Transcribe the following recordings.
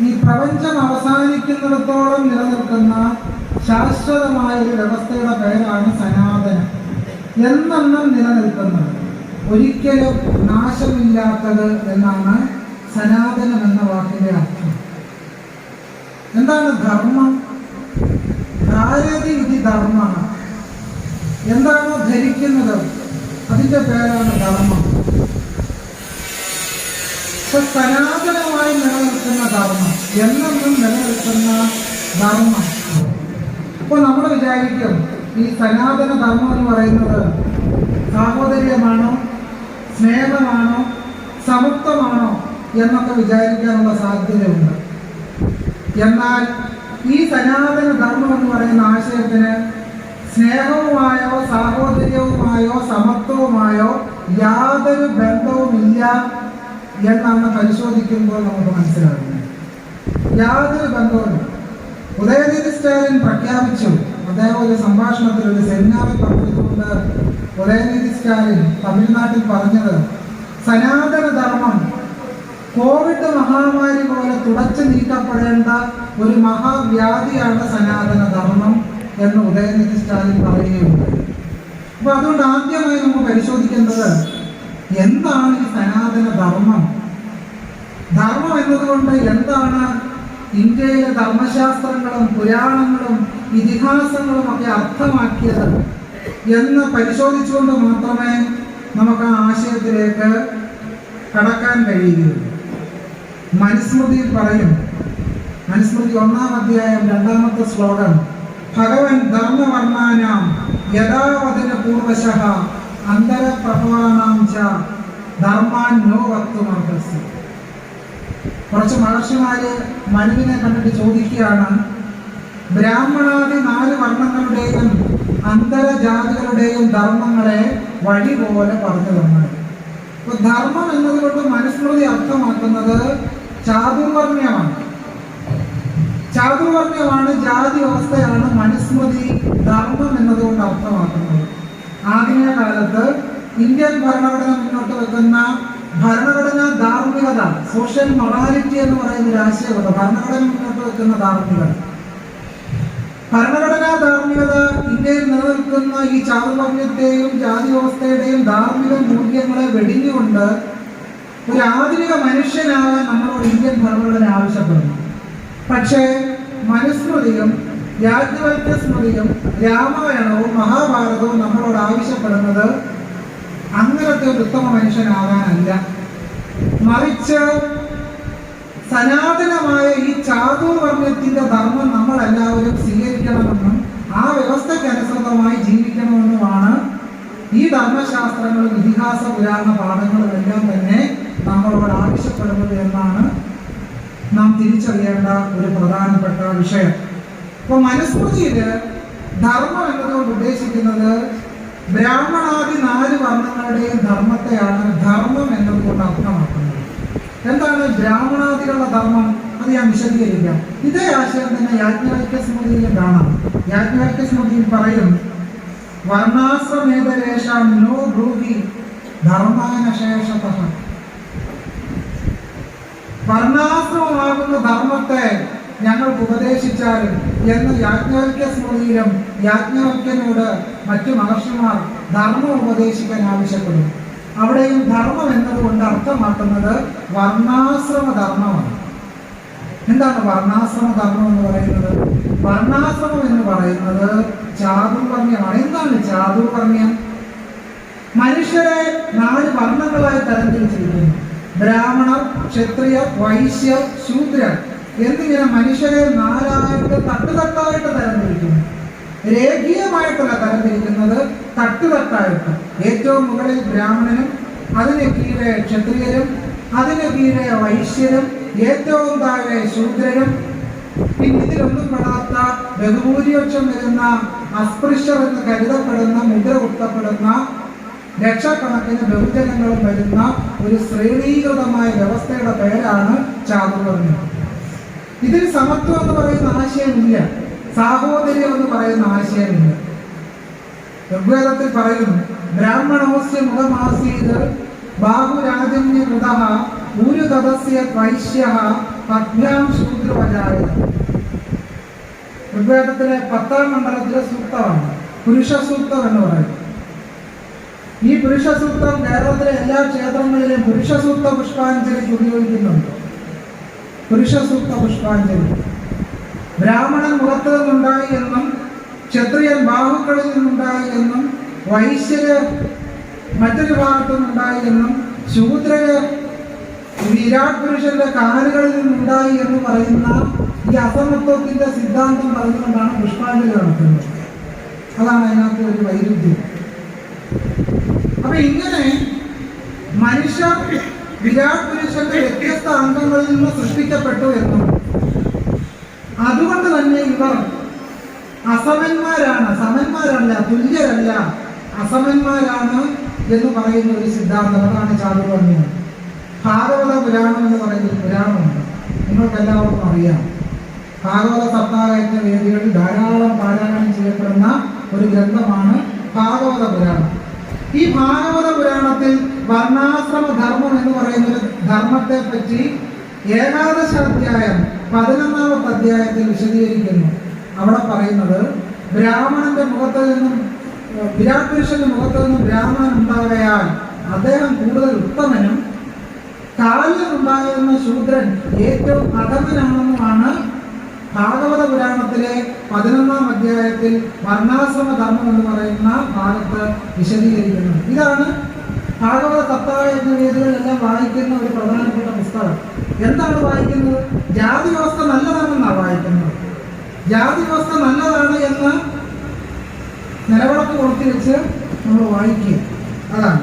ഈ പ്രപഞ്ചം അവസാനിക്കുന്നിടത്തോളം നിലനിൽക്കുന്ന ശാശ്വതമായ ഒരു വ്യവസ്ഥയുടെ പേരാണ് സനാതനം. എന്നെന്നും നിലനിൽക്കുന്നത്. ഒരിക്കലും നാശമില്ലാത്തത് എന്നാണ് സനാതനം എന്ന വാക്കിന്റെ അർത്ഥം. എന്താണ് ധർമ്മം? ഭാരതി വിധി ധർമ്മ. എന്താണോ ധരിക്കുന്നത്? അതിന്റെ പേരാണ് ധർമ്മം. സനാതനമായി നിലനിൽക്കുന്ന ധർമ്മം. എന്നെന്നും നിലനിൽക്കുന്ന ധർമ്മം. അപ്പോൾ നമ്മൾ വിചാരിക്കും ഈ സനാതന ധർമ്മം എന്ന് പറയുന്നത് സാഹോദര്യമാണോ സ്നേഹമാണോ സമത്വമാണോ എന്നൊക്കെ വിചാരിക്കാനുള്ള സാധ്യതയുണ്ട്. എന്നാൽ ഈ സനാതന ധർമ്മം എന്ന് പറയുന്ന ആശയത്തിന് സ്നേഹവുമായോ സാഹോദര്യവുമായോ സമത്വവുമായോ യാതൊരു ബന്ധവുമില്ല എന്നാണ് പരിശോധിക്കുമ്പോൾ നമുക്ക് മനസ്സിലാകുന്നത്. യാതൊരു ബന്ധവുമില്ല. ഉദയനിധി സ്റ്റാലിൻ പ്രഖ്യാപിച്ചു. അദ്ദേഹം ഒരു സംഭാഷണത്തിൽ ഒരു സെമിനാറിൽ പങ്കെടുത്തുകൊണ്ട് ഉദയനിധി സ്റ്റാലിൻ തമിഴ്നാട്ടിൽ പറഞ്ഞത് സനാതന ധർമ്മം കോവിഡ് മഹാമാരി പോലെ തുടച്ചു നീക്കപ്പെടേണ്ട ഒരു മഹാവ്യാധിയാണ് സനാതന ധർമ്മം എന്ന് ഉദയനിധി സ്റ്റാലിൻ പറയുകയുണ്ടായി. അപ്പൊ അതുകൊണ്ട് ആദ്യമായി നമുക്ക് പരിശോധിക്കേണ്ടത് എന്താണ് ഈ സനാതന ധർമ്മം? ധർമ്മം എന്നതുകൊണ്ട് എന്താണ് ഇന്ത്യയിലെ ധർമ്മശാസ്ത്രങ്ങളും പുരാണങ്ങളും ഇതിഹാസങ്ങളും ഒക്കെ അർത്ഥമാക്കിയത് എന്ന് പരിശോധിച്ചുകൊണ്ട് മാത്രമേ നമുക്ക് ആ ആശയത്തിലേക്ക് കടക്കാൻ കഴിയുകയുള്ളൂ മനുസ്മൃതിയിൽ പറയും മനുസ്മൃതി ഒന്നാം അധ്യായം രണ്ടാമത്തെ ശ്ലോകം ഭഗവൻ ധർമ്മവർണാനാം യഥാവതിന് പൂർവശ അന്തരപ്രഭാണാം ച ധർമാൻ നോ കുറച്ച് മഹർഷിമാര് മനുവിനെ കണ്ടിട്ട് ചോദിക്കുകയാണ് ബ്രാഹ്മണാദി നാല് വർണങ്ങളുടെയും അന്തരജാതികളുടെയും ധർമ്മങ്ങളെ വഴി പോലെ പറഞ്ഞു തന്നത് ഇപ്പൊ ധർമ്മം എന്നതുകൊണ്ട് മനുസ്മൃതി അർത്ഥമാക്കുന്നത് ചാതുർവർണയമാണ് ചാതുർവർണയമാണ് ജാതി വ്യവസ്ഥയാണ് മനുസ്മൃതി ധർമ്മം എന്നതുകൊണ്ട് അർത്ഥമാക്കുന്നത്. ആധുനിക കാലത്ത് ഇന്ത്യൻ ഭരണഘടന മുന്നോട്ട് വെക്കുന്ന ഭരണഘടന ധാർമ്മികത സോഷ്യൽ മൊറാലിറ്റി എന്ന് പറയുന്ന ഒരു ആശയമുണ്ട്. ഭരണഘടന മുന്നോട്ട് വെക്കുന്ന ധാർമ്മികത. ഭരണഘടനാ ധാർമ്മികത ഇന്ത്യയിൽ നിലനിൽക്കുന്ന ഈ ചാതുർവർണ്യത്തെയും ജാതി വ്യവസ്ഥയുടെയും ധാർമ്മിക മൂല്യങ്ങളെ വെടിഞ്ഞുകൊണ്ട് ഒരു ആധുനിക മനുഷ്യനാകാൻ നമ്മളോട് ഇന്ത്യൻ ഭരണഘടന ആവശ്യപ്പെടുന്നു. പക്ഷേ മനുസ്മൃതിയും യാജ്ഞവൽക്യ സ്മൃതിയും രാമായണവും മഹാഭാരതവും നമ്മളോട് ആവശ്യപ്പെടുന്നത് അങ്ങനത്തെ ഒരു ഉത്തമ മനുഷ്യനാകാനല്ല മറിച്ച് സനാതനമായ ഈ ചാതുർവർണത്തിന്റെ ധർമ്മം നമ്മൾ എല്ലാവരും സ്വീകരിക്കണമെന്നും ആ വ്യവസ്ഥക്കനുസൃതമായി ജീവിക്കണമെന്നുമാണ് ഈ ധർമ്മശാസ്ത്രങ്ങളും ഇതിഹാസ പുരാണ പാഠങ്ങളും എല്ലാം തന്നെ നമ്മളോട് ആവശ്യപ്പെടുന്നത് എന്നാണ് നാം തിരിച്ചറിയേണ്ട ഒരു പ്രധാനപ്പെട്ട വിഷയം. ഇപ്പൊ മനുസ്മൃതിയിൽ ധർമ്മം എന്നതുകൊണ്ട് ഉദ്ദേശിക്കുന്നത് ബ്രാഹ്മണാദി നാല് വർണങ്ങളുടെയും ധർമ്മത്തെയാണ് ധർമ്മം എന്നതുകൊണ്ട് അർത്ഥമാക്കുന്നത്. എന്താണ് ബ്രാഹ്മണാദികളുടെ ധർമ്മം? അത് ഞാൻ വിശദീകരിക്കാം. ഇതേ ആശയം തന്നെ യാജ്ഞവൈക്യ സ്മൃതിയിൽ കാണാം. യാജ്ഞവൈക്യ സ്മൃതിയിൽ പറയും വർണാശ്രമേതരേഷാം നോ ബ്രൂഹി ധർമാനശേഷത. വർണാശ്രമമാകുന്ന ധർമ്മത്തെ ഞങ്ങൾക്ക് ഉപദേശിച്ചാലും എന്ന് യാജ്ഞവൽക്യ സ്മൃതിയിലും യാജ്ഞവൽക്യനോട് മറ്റു മഹർഷിമാർ ധർമ്മം ഉപദേശിക്കാൻ ആവശ്യപ്പെടും അവിടെയും ധർമ്മം എന്നതുകൊണ്ട് അർത്ഥമാക്കുന്നത് വർണാശ്രമ ധർമ്മമാണ് എന്താണ് വർണാശ്രമ ധർമ്മം എന്ന് പറയുന്നത്? വർണാശ്രമം എന്ന് പറയുന്നത് ചാതുർവർണ്യമാണ് എന്താണ് ചാതുർവർണ്യം മനുഷ്യരെ നാല് വർണങ്ങളായി തരംതിരിച്ചിരിക്കുന്നു. ബ്രാഹ്മണർ ക്ഷത്രിയ വൈശ്യർ ശൂദ്രർ. എന്നിങ്ങനെ മനുഷ്യരെ നാലായിട്ട് തട്ടുതട്ടായിട്ട് തരംതിരിക്കുന്നു. രേഖീയമായിട്ടല്ല തരംതിരിക്കുന്നത് തട്ടുതട്ടായിട്ട്. ഏറ്റവും മുകളിൽ ബ്രാഹ്മണനും അതിന് കീഴെ ക്ഷത്രിയരും അതിന് കീഴെ വൈശ്യരും ഏറ്റവും താഴെ ശൂദ്രരും. പിന്നെ ഇതിലൊന്നും പെടാത്ത ബഹുഭൂരിപക്ഷം വരുന്ന അസ്പൃശ്യർ എന്ന് കരുതപ്പെടുന്ന മുദ്ര കുത്തപ്പെടുന്ന ലക്ഷക്കണക്കിന് ബഹുജനങ്ങളും വരുന്ന ഒരു ശ്രേണീകൃതമായ വ്യവസ്ഥയുടെ പേരാണ് ചാതുർവർണ്യം ഇതിൽ സമത്വം എന്ന് പറയുന്ന ആശയമില്ല. സാഹോദര്യം എന്ന് പറയുന്ന ആശയമില്ല. ഋഗ്വേദത്തിൽ പറയുന്നു ബ്രാഹ്മണോസ്യ മുഖമാസീത് ബാഹുരാജന്യ കൃത ഊരുതദസ്യ വൈശ്യ പദ്ഭ്യാം ശൂദ്ര ഋഗ്വേദത്തിലെ പത്താം മണ്ഡലത്തിലെ സൂക്തമാണ്. പുരുഷ എന്ന് പറയുന്നത് ഈ പുരുഷ സൂക്തം കേരളത്തിലെ എല്ലാ ക്ഷേത്രങ്ങളിലും പുരുഷ സൂക്ത പുഷ്പാഞ്ജലിക്ക് ഉപയോഗിക്കുന്നുണ്ട്. പുരുഷ സൂക്ത പുഷ്പാഞ്ജലി. ബ്രാഹ്മണൻ മുഖത്ത് നിന്നുണ്ടായി എന്നും ക്ഷത്രിയൻ ബാഹുക്കളിൽ നിന്നുണ്ടായി എന്നും വൈശ്യര് മറ്റൊരു ഭാഗത്തു നിന്നുണ്ടായി എന്നും ശൂദ്രര് വിരാട് പുരുഷന്റെ കാലുകളിൽ നിന്നുണ്ടായി എന്ന് പറയുന്ന ഈ അസമത്വത്തിന്റെ സിദ്ധാന്തം പറഞ്ഞുകൊണ്ടാണ് പുഷ്പാഞ്ജലി നടത്തുന്നത്. അതാണ് അതിനകത്ത് ഒരു വൈരുദ്ധ്യം. അപ്പൊ ഇങ്ങനെ മനുഷ്യ വിരാട് പുരുഷന്റെ വ്യത്യസ്ത അംഗങ്ങളിൽ നിന്ന് സൃഷ്ടിക്കപ്പെട്ടു എന്നും. അതുകൊണ്ട് തന്നെ ഇവർ അസമന്മാരാണ്. സമന്മാരല്ല തുല്യരല്ല. അസമന്മാരാണ് എന്ന് പറയുന്ന ഒരു സിദ്ധാന്തം. അതാണ് ചാതു പറഞ്ഞത് ഭാഗവത പുരാണം എന്ന് പറയുന്ന ഒരു പുരാണമുണ്ട്. നിങ്ങൾക്ക് എല്ലാവർക്കും അറിയാം. ഭാഗവത സപ്താഹയജ്ഞ വേദികളിൽ ധാരാളം പാരായണം ചെയ്യപ്പെടുന്ന ഒരു ഗ്രന്ഥമാണ് ഭാഗവത പുരാണം. ഈ ഭാഗവത പുരാണത്തിൽ വർണാശ്രമ ധർമ്മം എന്ന് പറയുന്ന ഒരു ധർമ്മത്തെ പറ്റി ഏകാദശ അധ്യായം പതിനൊന്നാമത്തെ അധ്യായത്തിൽ വിശദീകരിക്കുന്നു. അവിടെ പറയുന്നത് ബ്രാഹ്മണന്റെ മുഖത്ത് നിന്നും വിരാട് പുരുഷന്റെ മുഖത്ത് നിന്നും ബ്രാഹ്മണൻ ഉണ്ടാകയാൽ അദ്ദേഹം കൂടുതൽ ഉത്തമനും കാലിൽ ഉണ്ടായിരുന്ന ശൂദ്രൻ ഏറ്റവും അധമനാണെന്നുമാണ് ഭാഗവത പുരാണത്തിലെ പതിനൊന്നാം അധ്യായത്തിൽ വർണാശ്രമ ധർമ്മം എന്ന് പറയുന്ന ഭാഗത്ത് വിശദീകരിക്കുന്നത്. ഇതാണ് ഭാഗവത സപ്താഹ എന്ന വേദികളിലെല്ലാം വായിക്കുന്ന ഒരു പ്രധാനപ്പെട്ട പുസ്തകം. എന്താണ് വായിക്കുന്നത്? ജാതി വ്യവസ്ഥ നല്ലതാണെന്നാണ് വായിക്കുന്നത്. ജാതി വ്യവസ്ഥ നല്ലതാണ് എന്ന് നിലവിളക്ക് കൊടുത്തി വെച്ച് നമ്മൾ വായിക്കുക. അതാണ്.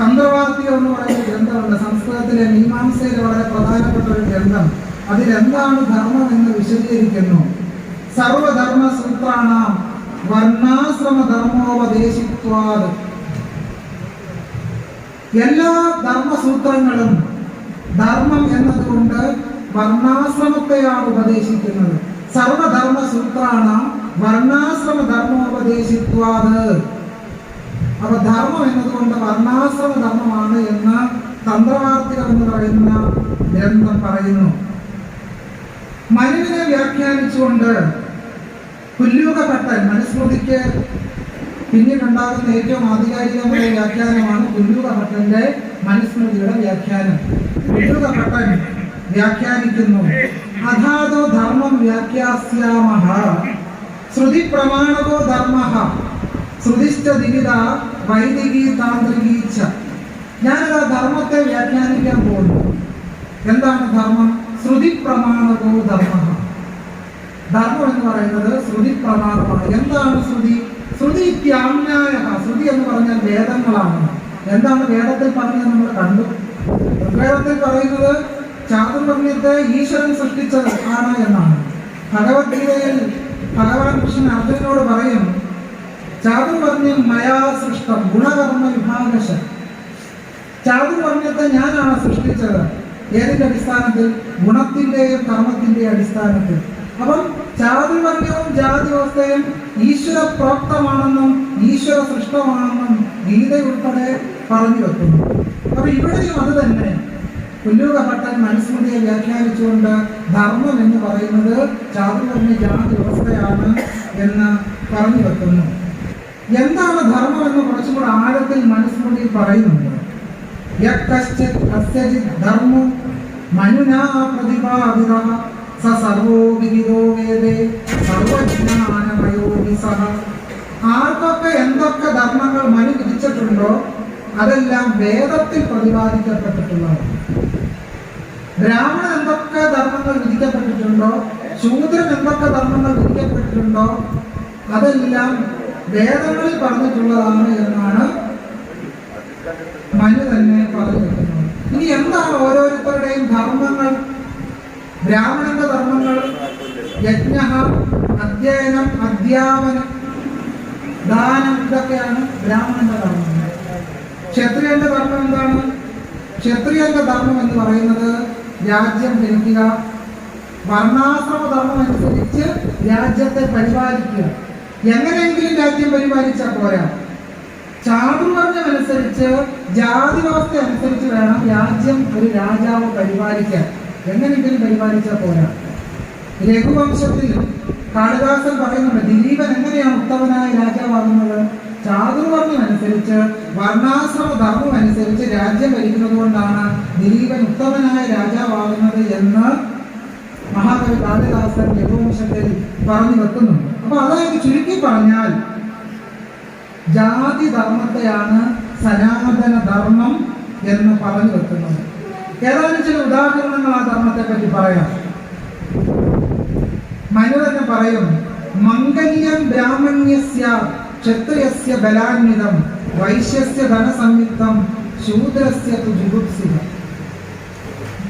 തന്ത്രവാദ്യം എന്ന് പറയുന്ന ഗ്രന്ഥമുണ്ട് സംസ്കൃതത്തിലെ മീമാംസയിലെ വളരെ പ്രധാനപ്പെട്ട ഒരു ഗ്രന്ഥം. അതിലെന്താണ് ധർമ്മം എന്ന് വിശദീകരിക്കുന്നു? സർവധർമ്മ സൂത്രാണാം എല്ലാ ധർമ്മസൂത്രങ്ങളും ധർമ്മം എന്നതുകൊണ്ട് വർണാശ്രമത്തെയാണ് ഉപദേശിക്കുന്നത്. സർവധർമ്മ സൂത്രാണ് വർണാശ്രമ ധർമ്മം ധർമ്മോപദേശിത്വാത്. അപ്പൊ ധർമ്മം എന്നതുകൊണ്ട് വർണാശ്രമ ധർമ്മമാണ് എന്ന് തന്ത്രവാർത്തികൾ എന്ന് പറയുന്ന ഗ്രന്ഥം പറയുന്നു. മനുവിനെ വ്യാഖ്യാനിച്ചുകൊണ്ട് പുല്ലൂകപ്പെട്ടൻ മനുസ്മൃതിക്ക് പിന്നീടുണ്ടാകുന്ന ഏറ്റവും ആധികാരികമായ വ്യാഖ്യാനമാണ് പുല്ലൂക ഭട്ടന്റെ മനുസ്മൃതിയുടെ വ്യാഖ്യാനം. പുല്ലൂക ഭട്ടൻ വ്യാഖ്യാനിക്കുന്നു. അഥാതോ ധർമ്മം വ്യാഖ്യാസ്യാമഹ. ശ്രുതി പ്രമാണകോ ധർമ്മ ശ്രുതിശ്ച ദിവിധ വൈദികി താന്ത്രികീച്ച ഞാനിതാ ധർമ്മത്തെ വ്യാഖ്യാനിക്കാൻ പോകുന്നു. എന്താണ് ധർമ്മം? ശ്രുതി പ്രമാണകോ ധർമ്മ ധർമ്മം എന്ന് പറയുന്നത് ശ്രുതി പ്രമാണമാണ്. എന്താണ് ശ്രുതി? ശ്രുതി ഇത്യാമ്നായ ശ്രുതി എന്ന് പറഞ്ഞാൽ വേദങ്ങളാണ്. എന്താണ് വേദത്തിൽ പറഞ്ഞത് നമ്മൾ കണ്ടു? വേദത്തിൽ പറയുന്നത് ചാതുർവർണ്യത്തെ ഈശ്വരൻ സൃഷ്ടിച്ചത് ആണ് എന്നാണ്. ഭഗവത്ഗീതയിൽ ഭഗവാൻ കൃഷ്ണൻ അർജുനോട് പറയും ചാതുർവർണ്യം മയാ സൃഷ്ടം ഗുണകർമ്മ വിഭാഗശ. ചാതുർവർണ്യത്തെ ഞാനാണ് സൃഷ്ടിച്ചത്. ഏതിന്റെ അടിസ്ഥാനത്തിൽ? ഗുണത്തിന്റെയും കർമ്മത്തിന്റെയും അടിസ്ഥാനത്തിൽ. അപ്പം ചാതുർവർണ്യവും ജാതി വ്യവസ്ഥയും ഈശ്വര പ്രാപ്തമാണെന്നും ഈശ്വര സൃഷ്ടമാണെന്നും ഗീത ഉൾപ്പെടെ പറഞ്ഞു വെക്കുന്നു. അപ്പൊ ഇവിടെയും അത് തന്നെ. പുല്ലൂരഭട്ടൻ മനുസ്മൃതിയെ വ്യാഖ്യാനിച്ചുകൊണ്ട് ധർമ്മം എന്ന് പറയുന്നത് ചാതുർവർണ്യ ജാതി വ്യവസ്ഥയാണ് എന്ന് പറഞ്ഞു വെക്കുന്നു. എന്താണ് ധർമ്മം എന്ന് കുറച്ചും കൂടെ ആഴത്തിൽ മനുസ്മൃതി പറയുന്നുണ്ട്. ധർമ്മം മനുനാ പ്രതിപാദിത. സ സർവോ വിഹിതോ വേദേ സർവജ്ഞാനമയോ സഹ ആർക്കൊക്കെ എന്തൊക്കെ ധർമ്മങ്ങൾ മനു വിധിച്ചിട്ടുണ്ടോ അതെല്ലാം വേദത്തിൽ പ്രതിപാദിക്കപ്പെട്ടിട്ടുള്ളതാണ് ബ്രാഹ്മണൻ എന്തൊക്കെ ധർമ്മങ്ങൾ വിധിക്കപ്പെട്ടിട്ടുണ്ടോ? ശൂദ്രൻ എന്തൊക്കെ ധർമ്മങ്ങൾ വിധിക്കപ്പെട്ടിട്ടുണ്ടോ? അതെല്ലാം വേദങ്ങളിൽ പറഞ്ഞിട്ടുള്ളതാണ് എന്നാണ് മനു തന്നെ പറഞ്ഞു വെക്കുന്നത് ഇനി എന്താണ് ഓരോരുത്തരുടെയും ധർമ്മങ്ങൾ ബ്രാഹ്മണന്റെ ധർമ്മങ്ങൾ യജ്ഞ അധ്യയനം അധ്യാപനം ദാനം ഇതൊക്കെയാണ് ബ്രാഹ്മണന്റെ ധർമ്മങ്ങൾ. ക്ഷത്രിയന്റെ ധർമ്മം എന്താണ്? ക്ഷത്രിയന്റെ ധർമ്മം എന്ന് പറയുന്നത് രാജ്യം ഭരിക്കുക വർണാശ്രമ ധർമ്മം അനുസരിച്ച് രാജ്യത്തെ പരിപാലിക്കുക. എങ്ങനെയെങ്കിലും രാജ്യം പരിപാലിച്ചാൽ പോരാ. ജാതി വ്യവസ്ഥ അനുസരിച്ച് വേണം രാജ്യം ഒരു രാജാവ് പരിപാലിക്കാൻ. എങ്ങനെയെങ്കിലും പരിപാലിച്ചാൽ പോരാ? രഘുവംശത്തിൽ കാളിദാസൻ പറയുന്നുണ്ട് ദിലീപൻ എങ്ങനെയാണ് ഉത്തമനായ രാജാവാകുന്നത്? ചാതുർവർണം അനുസരിച്ച് വർണാശ്രമ ധർമ്മം അനുസരിച്ച് രാജ്യം ഭരിക്കുന്നത് കൊണ്ടാണ് ദിലീപൻ ഉത്തമനായ രാജാവാകുന്നത് എന്ന് മഹാകവി കാളിദാസൻ രഘുവംശത്തിൽ പറഞ്ഞു വെക്കുന്നുണ്ട്. അപ്പൊ അതായത് ചുരുക്കി പറഞ്ഞാൽ ജാതി ധർമ്മത്തെയാണ് സനാതന ധർമ്മം എന്ന് പറഞ്ഞു വെക്കുന്നത്. ഏതാനും ചില ഉദാഹരണങ്ങൾ ആ ധർമ്മത്തെ പറ്റി പറയാം. മനു തന്നെ പറയും മംഗല്യം ബ്രാഹ്മണ്യസ്യ ക്ഷത്രിയസ്യ ബലാന്വിതം വൈശ്യസ്യ ധനസംയുക്തം ശൂദ്രസ്യ തു ജുഗുപ്സിതം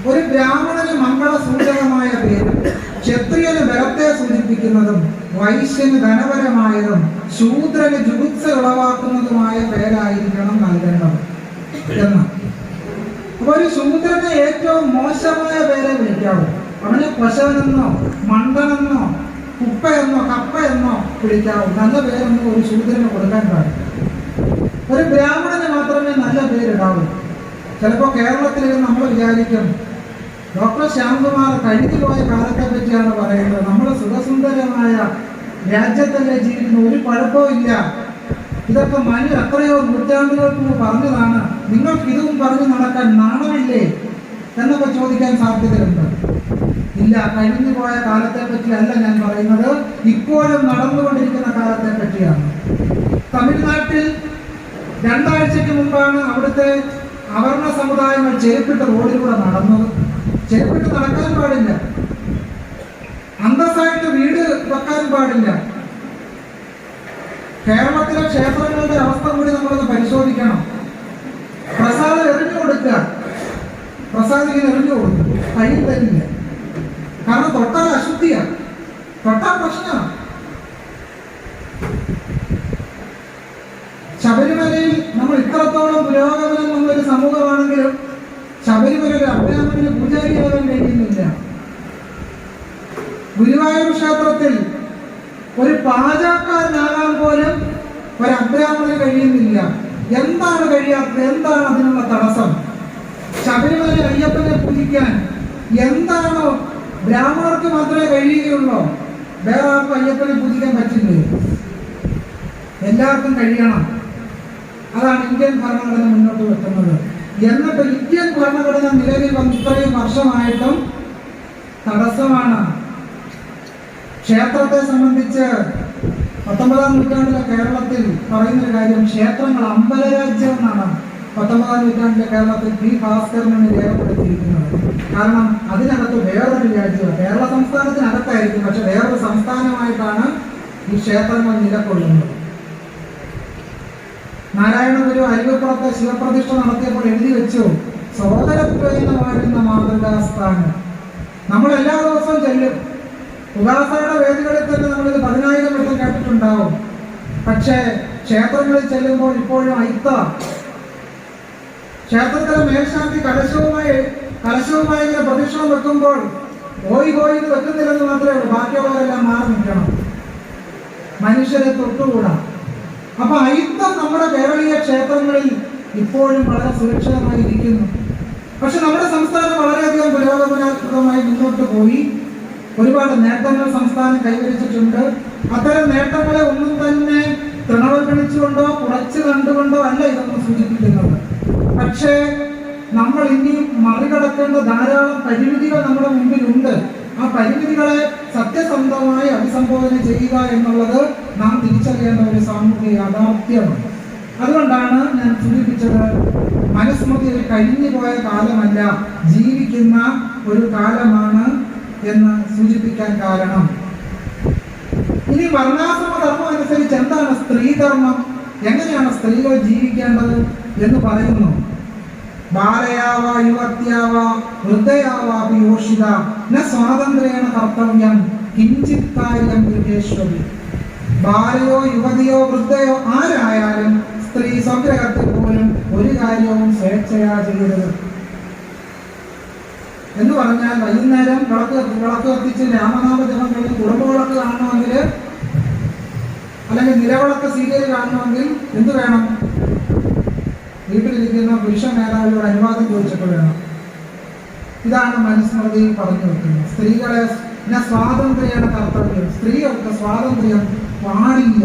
ഒരു ബ്രാഹ്മണന് മംഗള സൂചകമായ പേര് ക്ഷത്രിയന് ബലത്തെ സൂചിപ്പിക്കുന്നതും വൈശ്യന് ധനപരമായതും ശൂദ്രന് ജുഗുപ്സ ഉളവാക്കുന്നതുമായ പേരായിരിക്കണം നൽകേണ്ടത്. എന്ന്. ഒരു ശൂദ്രനെ ഏറ്റവും മോശമായ പേരെ വിളിക്കാവൂ. അവനെ പശവനെന്നോ മണ്ടനെന്നോ കുപ്പയെന്നോ എന്നോ വിളിക്കാവൂ. നല്ല പേരൊന്നും ഒരു ശൂദ്രന് കൊടുക്കാൻ പാടില്ല. ഒരു ബ്രാഹ്മണന് മാത്രമേ നല്ല പേരിടാവൂ. ചിലപ്പോൾ കേരളത്തിൽ നമ്മൾ വിചാരിക്കും ഡോക്ടർ ശ്യാംകുമാർ കഴിഞ്ഞു പോയ കാലത്തെ പറ്റിയാണ് പറയുന്നത്. നമ്മൾ സുഖസുന്ദരമായ രാജ്യത്തല്ലേ ജീവിക്കുന്ന? ഒരു കുഴപ്പവും ഇല്ല. ഇതൊക്കെ മനു എത്രയോ നൂറ്റാണ്ടുകൾക്ക് പറഞ്ഞതാണ്. നിങ്ങൾക്ക് ഇതും പറഞ്ഞു നടക്കാൻ നാണമില്ലേ? എന്നൊക്കെ ചോദിക്കാൻ സാധ്യതയുണ്ട്. ഇല്ല കഴിഞ്ഞു പോയ കാലത്തെ പറ്റിയല്ല ഞാൻ പറയുന്നത്. ഇപ്പോഴും നടന്നുകൊണ്ടിരിക്കുന്ന കാലത്തെ പറ്റിയാണ്. തമിഴ്നാട്ടിൽ രണ്ടാഴ്ചക്ക് മുമ്പാണ് അവിടുത്തെ അവർണ സമുദായങ്ങൾ ചെരുപ്പിട്ട് റോഡിലൂടെ നടന്നത്. ചെരുപ്പിട്ട് നടക്കാൻ പാടില്ല. അന്തസ്സായിട്ട് വീട് വെക്കാൻ പാടില്ല. കേരളത്തിലെ ക്ഷേത്രങ്ങളുടെ അവസ്ഥ കൂടി നമ്മളൊന്ന് പരിശോധിക്കണം. പ്രസാദം എറിഞ്ഞു കൊടുക്കുക. പ്രസാദം ഇങ്ങനെ എറിഞ്ഞു കൊടുക്കുക കൈ തരില്ല. കാരണം തൊട്ടാൽ അശുദ്ധിയാണ് തൊട്ടാൽ പ്രശ്നമാണ് ശബരിമലയിൽ നമ്മൾ ഇത്രത്തോളം പുരോഗമനം നമ്മളൊരു സമൂഹമാണെങ്കിലും ശബരിമല ഒരു അബ്രാഹ്മണിന് പൂജാരിയാകാൻ കഴിയുന്നില്ല. ഗുരുവായൂർ ക്ഷേത്രത്തിൽ ഒരു പാചകക്കാരനാകാൻ പോലും ഒരു അബ്രാഹ്മണിന് കഴിയുന്നില്ല. എന്താണ് കഴിയാത്തത് എന്താണ് അതിനുള്ള തടസ്സം? ശബരിമല അയ്യപ്പനെ പൂജിക്കാൻ എന്താണോ ബ്രാഹ്മണർക്ക് മാത്രമേ കഴിയുകയുള്ളൂ. വേറെ ആർക്കും അയ്യപ്പനെ പൂജിക്കാൻ പറ്റില്ലേ? എല്ലാവർക്കും കഴിയണം. അതാണ് ഇന്ത്യൻ ഭരണഘടന മുന്നോട്ട് വെക്കുന്നത്. എന്നിട്ട് ഇന്ത്യൻ ഭരണഘടന നിലവിൽ വന്ന് ഇത്രയും വർഷമായിട്ടും തടസ്സമാണ്. ക്ഷേത്രത്തെ സംബന്ധിച്ച് പത്തൊമ്പതാം നൂറ്റാണ്ടിലെ കേരളത്തിൽ പറയുന്നൊരു കാര്യം ക്ഷേത്രങ്ങൾ അമ്പലരാജ്യം എന്നാണ് പത്തൊമ്പതാം നൂറ്റാണ്ടിലെ കേരളത്തിൽ പി ഭാസ്കരനാണ് രേഖപ്പെടുത്തിയിരിക്കുന്നത്. കാരണം അതിനകത്ത് വേറൊരു രാജ്യമാണ്. കേരള സംസ്ഥാനത്തിനകത്തായിരിക്കും പക്ഷെ വേറൊരു സംസ്ഥാനമായിട്ടാണ് ഈ ക്ഷേത്രങ്ങൾ നിലകൊള്ളുന്നത്. നാരായണ അരുവപ്പുറത്ത് ശിവപ്രതിഷ്ഠ നടത്തിയപ്പോൾ എഴുതി വെച്ചു സോദരത്വേന വാഴുന്ന മാതൃകാസ്ഥാനം നമ്മൾ എല്ലാ ദിവസവും ചെല്ലും. ഉപാസനയുടെ വേദികളിൽ തന്നെ നമ്മളിത് പതിനായിരം വട്ടം കേട്ടിട്ടുണ്ടാവും. പക്ഷേ ക്ഷേത്രങ്ങളിൽ ചെല്ലുമ്പോൾ ഇപ്പോഴും അയിത്ത. ക്ഷേത്രത്തിലെ മേൽശാന്തി കലശവുമായി കലശവുമായി ഇങ്ങനെ പ്രദക്ഷിണം വെക്കുമ്പോൾ പോയി പോയി ഇത് വെക്കുന്നില്ലെന്ന് മാത്രമേ ഉള്ളൂ. ബാക്കിയുള്ളവരെല്ലാം മാറി നിൽക്കണം. മനുഷ്യരെ തൊട്ടുകൂടാ. അപ്പൊ അയിത്തം നമ്മുടെ കേരളീയ ക്ഷേത്രങ്ങളിൽ ഇപ്പോഴും വളരെ സുരക്ഷിതമായി ഇരിക്കുന്നു പക്ഷെ നമ്മുടെ സംസ്ഥാനം വളരെയധികം പുരോഗമനാത്മകമായി മുന്നോട്ട് പോയി. ഒരുപാട് നേട്ടങ്ങൾ സംസ്ഥാനം കൈവരിച്ചിട്ടുണ്ട്. അത്തരം നേട്ടങ്ങളെ ഒന്നും തന്നെ തൃണവൽക്കരിച്ചുകൊണ്ടോ കുറച്ച് കണ്ടുകൊണ്ടോ അല്ല ഇതൊന്നും സൂചിപ്പിക്കുന്നത്. പക്ഷേ നമ്മൾ ഇനി മറികടക്കേണ്ട ധാരാളം പരിമിതികൾ നമ്മുടെ മുമ്പിലുണ്ട്. ആ പരിമിതികളെ സത്യസന്ധമായി അഭിസംബോധന ചെയ്യുക എന്നുള്ളത് നാം തിരിച്ചറിയേണ്ട ഒരു സാമൂഹിക യാഥാർത്ഥ്യമാണ്. അതുകൊണ്ടാണ് ഞാൻ സൂചിപ്പിച്ചത് മനസ്മൃതി ഒരു കഴിഞ്ഞു പോയ കാലമല്ല ജീവിക്കുന്ന ഒരു കാലമാണ് എന്ന് സൂചിപ്പിക്കാൻ കാരണം. ഇനി വർണാശ്രമ ധർമ്മം അനുസരിച്ച് എന്താണ് സ്ത്രീധർമ്മം? എങ്ങനെയാണ് സ്ത്രീകൾ ജീവിക്കേണ്ടത് എന്ന് പറയുന്നു. ബാലയാവ യുവത്യാവ വൃദ്ധയാവാ യോഷിത ന സ്വാതന്ത്ര്യേണ കർത്തവ്യം കിഞ്ചിത് ഗൃഹേശ്വരി ബാലയോ യുവതിയോ വൃദ്ധയോ ആരായാലും സ്ത്രീ സ്വഗ്രഹത്തിൽ പോലും ഒരു കാര്യവും സ്വേച്ഛയാ ചെയ്യരുത്. എന്ന് പറഞ്ഞാൽ വൈകുന്നേരം വിളക്ക് വിളക്ക് കത്തിച്ച് രാമനാമ ജപം കഴിഞ്ഞ് കുടുംബ വിളക്ക് കാണണമെങ്കിൽ അല്ലെങ്കിൽ നിലവിളക്ക് സീരിയൽ കാണണമെങ്കിൽ എന്ത് വേണം? വീട്ടിലിരിക്കുന്ന പുരുഷ മേധാവിയോട് അനുവാദം ചോദിച്ചിട്ട് വേണം. ഇതാണ് മനുസ്മൃതി പറഞ്ഞു വെക്കുന്നത്. സ്ത്രീകളെ പിന്നെ സ്വാതന്ത്ര്യയുടെ കർത്തവ്യം. സ്ത്രീകൾക്ക് സ്വാതന്ത്ര്യം പാടില്ല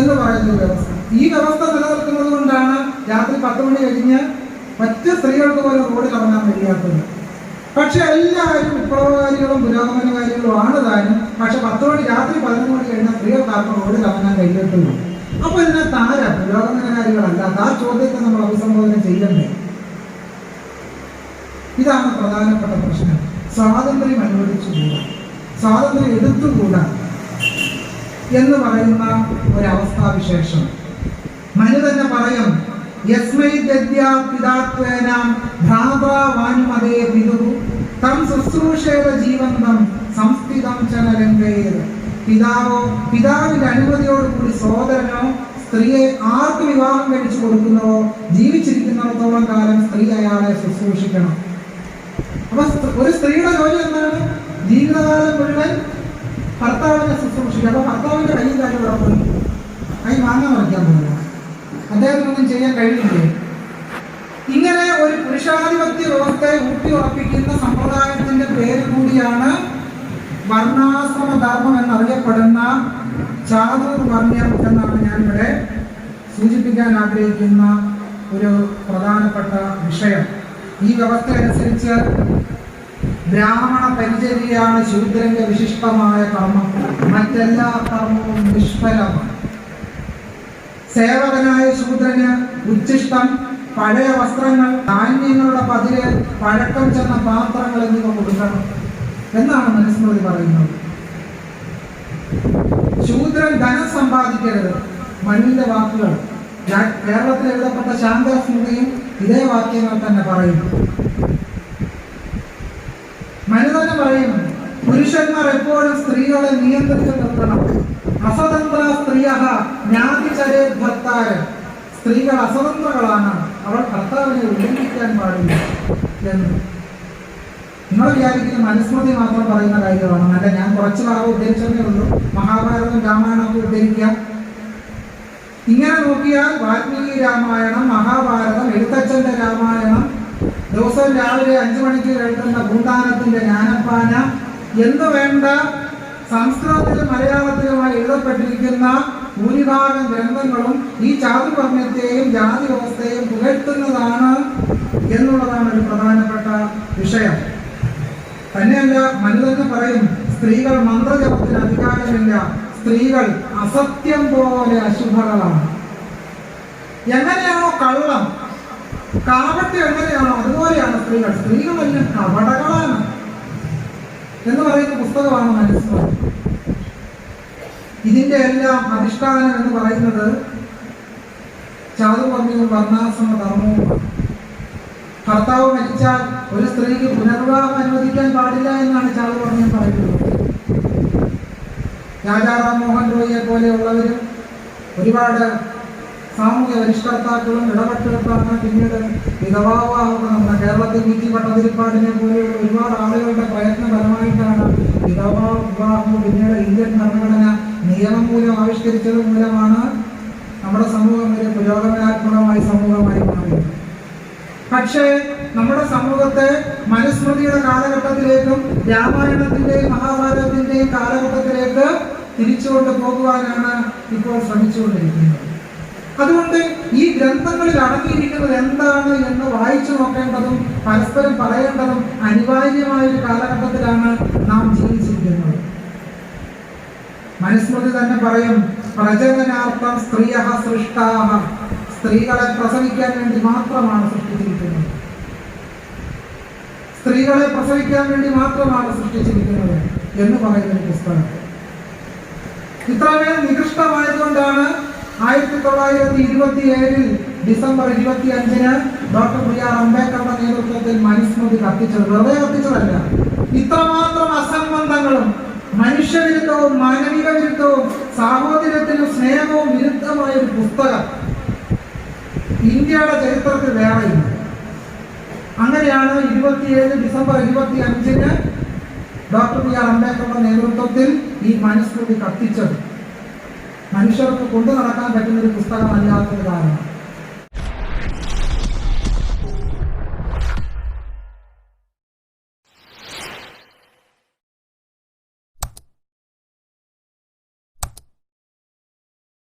എന്ന് പറയുന്ന വ്യവസ്ഥ. ഈ വ്യവസ്ഥ നിലനിൽക്കുന്നത് കൊണ്ടാണ് രാത്രി പത്ത് മണി കഴിഞ്ഞ് മറ്റ് സ്ത്രീകൾക്ക് പോലും റോഡിൽ ഇറങ്ങാൻ കഴിയാത്തത്. പക്ഷെ എല്ലാവരും വിപ്ലവകാരികളും പുരോഗമനകാരികളും ആണ് താനും. പക്ഷെ പത്ത് മണി രാത്രി പതിനൊന്ന് മണി കഴിഞ്ഞാൽ സ്ത്രീകൾക്ക് ആർക്കും റോഡിൽ ഇറങ്ങാൻ കഴിയത്തുള്ളൂ. അപ്പൊ ഇതിനകത്ത് ആരാ പുരോഗമനകാരികളല്ലാത്ത ആ ചോദ്യത്തെ നമ്മൾ അഭിസംബോധന ചെയ്യണ്ടേ ഇതാണ് പ്രധാനപ്പെട്ട പ്രശ്നം. സ്വാതന്ത്ര്യം അനുവദിച്ചുകൂടാ സ്വാതന്ത്ര്യം എടുത്തുകൂടാ എന്ന് പറയുന്ന ഒരവസ്ഥാവിശേഷം മനു തന്നെ പറയും യസ്മൈ ദദ്യ പിതാത്വേന ഭ്രാതാവാനുമതേ പിതുരു തം ശുശ്രൂഷയുടെ ജീവന്തം സംസ്ഥിതം ചനരംഗേത് പിതാവോ പിതാവിന്റെ അനുമതിയോടുകൂടി സോദരനോ സ്ത്രീയെ ആർക്ക് വിവാഹം കഴിച്ചു കൊടുക്കുന്നവോ ജീവിച്ചിരിക്കുന്നിടത്തോളം കാലം സ്ത്രീ അയാളെ ശുശ്രൂഷിക്കണം. അപ്പൊ ഒരു സ്ത്രീയുടെ ജോലി എന്താണ്? ജീവിതകാലം മുഴുവൻ ഭർത്താവിനെ ശുശ്രൂഷിക്കുക. അപ്പൊ ഭർത്താവിന്റെ കയ്യിൽ കാര്യം പോയി കൈ വാങ്ങാൻ മറിക്കാൻ പോകുക അദ്ദേഹത്തിനൊന്നും ചെയ്യാൻ കഴിയില്ലേ ഇങ്ങനെ ഒരു പുരുഷാധിപത്യ വ്യവസ്ഥയെ ഊട്ടി ഉറപ്പിക്കുന്ന സമ്പ്രദായത്തിന്റെ പേര് കൂടിയാണ് വർണാശ്രമ ധർമ്മം എന്നറിയപ്പെടുന്ന ചാതൂർ വർണ്യം എന്നാണ് ഞാനിവിടെ സൂചിപ്പിക്കാൻ ആഗ്രഹിക്കുന്ന ഒരു പ്രധാനപ്പെട്ട വിഷയം. ഈ വ്യവസ്ഥ അനുസരിച്ച് ബ്രാഹ്മണ പരിചര്യയാണ് ശൂദ്രന്റെ വിശിഷ്ടമായ കർമ്മം. മറ്റെല്ലാ കർമ്മവും നിഷ്ഫലമാണ്. സേവകനായ ശൂദ്രന് ഉച്ഛിഷ്ടം പഴയ വസ്ത്രങ്ങൾ ധാന്യങ്ങളുടെ പതിര് പഴക്കം ചെന്ന പാത്രങ്ങൾ എന്നിവ കൊടുക്കണം. എന്നാണ് മനുസ്മൃതി പറയുന്നത്. ശൂദ്രൻ ധനം സമ്പാദിക്കരുത്. മണ്ണിന്റെ വാക്കുകൾ. കേരളത്തിൽ എഴുതപ്പെട്ട ശാന്ത സ്മൃതിയും ഇതേ വാക്യങ്ങൾ തന്നെ പറയുന്നു മനു തന്നെ പറയും പുരുഷന്മാർ എപ്പോഴും സ്ത്രീകളെ നിയന്ത്രിച്ചു നിർത്തണം. അസ്വതന്ത്ര സ്ത്രീയ ജ്ഞാതിചരേ ഭർത്താര് സ്ത്രീകൾ അസ്വതന്ത്രകളാണ് അവൾ ഭർത്താവിനെ ഉല്ലംഘിക്കാൻ പാടില്ല എന്ന്. നിങ്ങൾ വിചാരിക്കുന്ന മനുസ്മൃതി മാത്രം പറയുന്ന കാര്യമാണ്. അല്ല ഞാൻ കുറച്ച് ഭാഗം ഉദ്ധരിച്ചതേ ഉള്ളൂ. മഹാഭാരതം രാമായണമൊക്കെ ഉദ്ധരിക്കുക ഇങ്ങനെ നോക്കിയാൽ വാൽമീകി രാമായണം മഹാഭാരതം എഴുത്തച്ഛന്റെ രാമായണം ദിവസം രാവിലെ അഞ്ചു മണിക്ക് കേൾക്കുന്ന ഭൂതാനത്തിന്റെ ജ്ഞാനപ്പാന എന്ന് വേണ്ട സംസ്കൃതത്തിലും മലയാളത്തിലുമായി എഴുതപ്പെട്ടിരിക്കുന്ന ഭൂരിഭാഗം ഗ്രന്ഥങ്ങളും ഈ ചാതുപർണത്തെയും ജാതി വ്യവസ്ഥയെയും പുകഴ്ത്തുന്നതാണ് എന്നുള്ളതാണ് ഒരു പ്രധാനപ്പെട്ട വിഷയം. തന്നെയല്ല മനുതന്നെ പറയും സ്ത്രീകൾ മന്ത്രജപത്തിന് അധികാരമില്ല സ്ത്രീകൾ അസത്യം പോലെ അശുഭകളാണ്. എങ്ങനെയാണോ കള്ളം? കാപട്യം എങ്ങനെയാണോ അതുപോലെയാണ് സ്ത്രീകൾ. സ്ത്രീകളെല്ലാം കപടകളാണ്. എന്ന് പറയുന്ന പുസ്തകമാണ് മനസ്സിലാക്കി ഇതിന്റെ എല്ലാം അധിഷ്ഠാനം എന്ന് പറയുന്നത് ചാതുപർമ്മവും വർണാശ്രമ ധർമ്മവുമാണ് ഭർത്താവ് മരിച്ചാൽ ഒരു സ്ത്രീക്ക് പുനർവിവാഹം അനുവദിക്കാൻ പാടില്ല എന്നാണ് ചാതുപർമ്മം പറയുന്നത്. രാജാറാം മോഹൻ റോയിയെ പോലെയുള്ളവരും ഒരുപാട് സാമൂഹ്യ പരിഷ്കർത്താക്കളും ഇടപെട്ടെടുത്താണ് പിന്നീട് വിധവാവാഹം നമ്മുടെ കേരളത്തിൽ വി പട്ടതിരിപ്പാടിനെ പോലെയുള്ള ഒരുപാട് ആളുകളുടെ പ്രയത്ന ഫലമായിട്ടാണ് വിധവാ വിവാഹം പിന്നീട് ഇന്ത്യൻ ഭരണഘടന നിയമം മൂലം ആവിഷ്കരിച്ചത് മൂലമാണ് നമ്മുടെ സമൂഹം ഒരു പുരോഗമനാത്മകമായി സമൂഹമായി മാറിയത്. പക്ഷേ നമ്മുടെ സമൂഹത്തെ മനുസ്മൃതിയുടെ കാലഘട്ടത്തിലേക്കും രാമായണത്തിന്റെയും മഹാഭാരതത്തിന്റെയും കാലഘട്ടത്തിലേക്ക് തിരിച്ചുകൊണ്ട് പോകുവാനാണ് ഇപ്പോൾ ശ്രമിച്ചുകൊണ്ടിരിക്കുന്നത്. അതുകൊണ്ട് ഈ ഗ്രന്ഥങ്ങളിൽ അടങ്ങിയിരിക്കുന്നത് എന്താണ് എന്ന് വായിച്ചു നോക്കേണ്ടതും പരസ്പരം പറയേണ്ടതും അനിവാര്യമായ ഒരു കാലഘട്ടത്തിലാണ് നാം ജീവിച്ചിരിക്കുന്നത്. മനുസ്മൃതി തന്നെ പറയും പ്രചോദനാർത്ഥം സ്ത്രീയ സൃഷ്ടാഹ. സ്ത്രീകളെ പ്രസവിക്കാൻ വേണ്ടി മാത്രമാണ് സൃഷ്ടിച്ചിരിക്കുന്നത്. സ്ത്രീകളെ പ്രസവിക്കാൻ വേണ്ടി മാത്രമാണ് സൃഷ്ടിച്ചിരിക്കുന്നത് എന്ന് പറയുന്ന പുസ്തകം. ഇത്രമേൽ നികൃഷ്ടമായതുകൊണ്ടാണ് ആയിരത്തി തൊള്ളായിരത്തി ഇരുപത്തി ഏഴിൽ ഡിസംബർ ഇരുപത്തി അഞ്ചിന് ഡോക്ടർ ആർ അംബേദ്കറുടെ നേതൃത്വത്തിൽ മനുസ്മൃതി കത്തിച്ചത് വെറുതെ കത്തിച്ചതല്ല. ഇത്രമാത്രം അസംബന്ധങ്ങളും മനുഷ്യവിരുദ്ധവും മാനവിക വിരുദ്ധവും സാഹോദര്യത്തിനും സ്നേഹവും വിരുദ്ധമായ ഒരു പുസ്തകം ഇന്ത്യയുടെ ചരിത്രത്തിൽ വേറെയില്ല. അങ്ങനെയാണ് ഇരുപത്തിയേഴ് ഡിസംബർ ഇരുപത്തി അഞ്ചിന് ഡോക്ടർ ബി ആർ അംബേദ്കറുടെ നേതൃത്വത്തിൽ ഈ മനുസ്മൃതി കത്തിച്ചത്. മനുഷ്യർക്ക് കൊണ്ടു നടക്കാൻ പറ്റുന്ന ഒരു പുസ്തകമല്ലാത്തത് കാരണം